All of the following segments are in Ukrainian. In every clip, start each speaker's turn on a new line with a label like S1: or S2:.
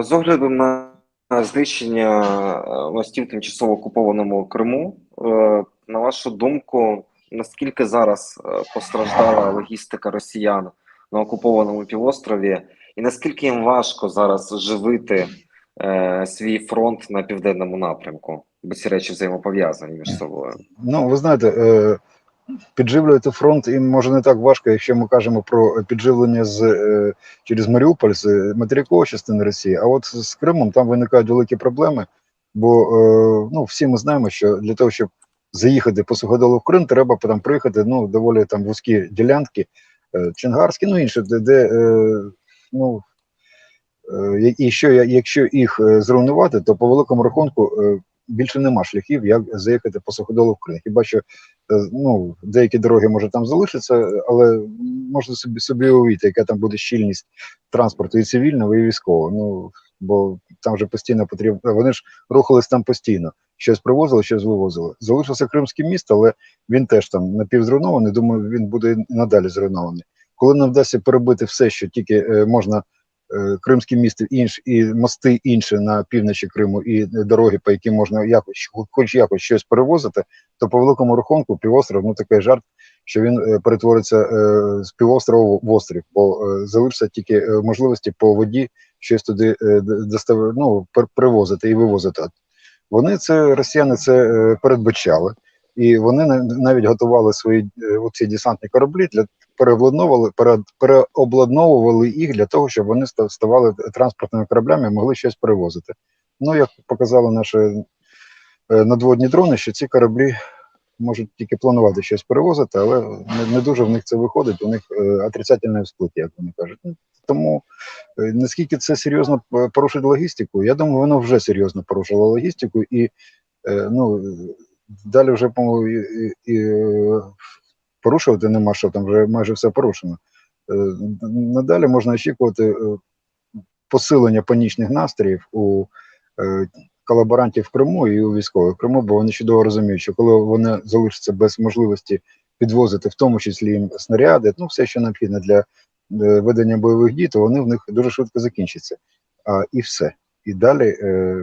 S1: З огляду на знищення е, мостів тимчасово окупованому Криму, е, на вашу думку, наскільки зараз е, постраждала логістика росіян на окупованому півострові, і наскільки їм важко зараз живити свій фронт на південному напрямку? Бо ці речі взаємопов'язані між собою.
S2: Ну, ви знаєте, підживлювати фронт їм може не так важко, якщо ми кажемо про підживлення з е, через Маріуполь з материкової частини Росії. А от з Кримом там виникають великі проблеми, бо е, ну, всі ми знаємо, що для того, щоб заїхати по суходолу в Крим, треба там приїхати ну, доволі там вузькі ділянки, е, Чингарські, ну інше, де, де ну. І що якщо їх зруйнувати, то по великому рахунку більше нема шляхів, як заїхати по суходолу в Крим. Хіба що ну, деякі дороги може там залишаться, але можна собі собі уявити, яка там буде щільність транспорту і цивільного, і військового. Ну бо там вже постійно потрібно. Вони ж рухались там постійно. Щось привозили, щось вивозили. Залишився Кримське місто, але він теж там напівзруйнований. Думаю, він буде і надалі зруйнований. Коли нам вдасться перебити все, що тільки е, можна е, кримські місто інш і мости інші на півночі Криму, і дороги, по яким можна якось, хоч якось щось перевозити, то по великому рахунку півостров, ну такий жарт, що він е, перетвориться е, з півострова в острів, бо е, залишиться тільки е, можливості по воді щось туди е, достав, ну, привозити і вивозити. Вони це росіяни це е, передбачали, і вони на- навіть готували свої е, оці десантні кораблі для переобладновували, пере, переобладновували їх для того, щоб вони ставали транспортними кораблями і могли щось перевозити. Ну, як показали наші е, надводні дрони, що ці кораблі можуть тільки планувати щось перевозити, але не, не дуже в них це виходить. У них е, отрицательне всплиття, як вони кажуть. Ну, Тому наскільки це серйозно порушить логістику, я думаю, воно вже серйозно порушило логістику, і ну, далі вже по і, і, е, порушувати нема що, там вже майже все порушено. Е, Надалі можна очікувати е, посилення панічних настроїв у колаборантів в Криму і у військових в Криму, бо вони чудово розуміють, що коли вони залишаться без можливості підвозити, в тому числі їм снаряди, ну все, що необхідно для ведення бойових дій, то вони в них дуже швидко закінчаться. А, і все. І далі е,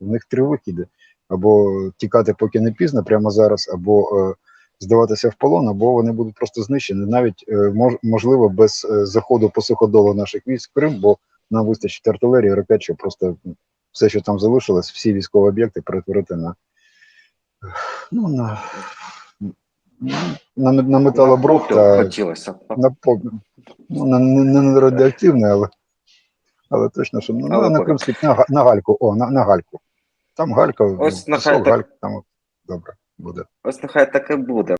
S2: в них три вихіди: або тікати, поки не пізно, прямо зараз, або е, здаватися в полон, або вони будуть просто знищені, навіть е, мож, можливо без е, заходу по суходолу наших військ в Крим, бо нам вистачить артилерії, ракет, щоб просто все, що там залишилось, всі військові об'єкти перетворити на ну, на, на, на металобрухт
S1: Попіл
S2: та на ну, на, не, не радіоактивне, але, але точно, що ну, на, кримський, на, на гальку, о, на, на гальку. Там галька,
S1: Ось
S2: ну,
S1: нехай так.
S2: галька, там добре буде.
S1: Ось нехай так і буде.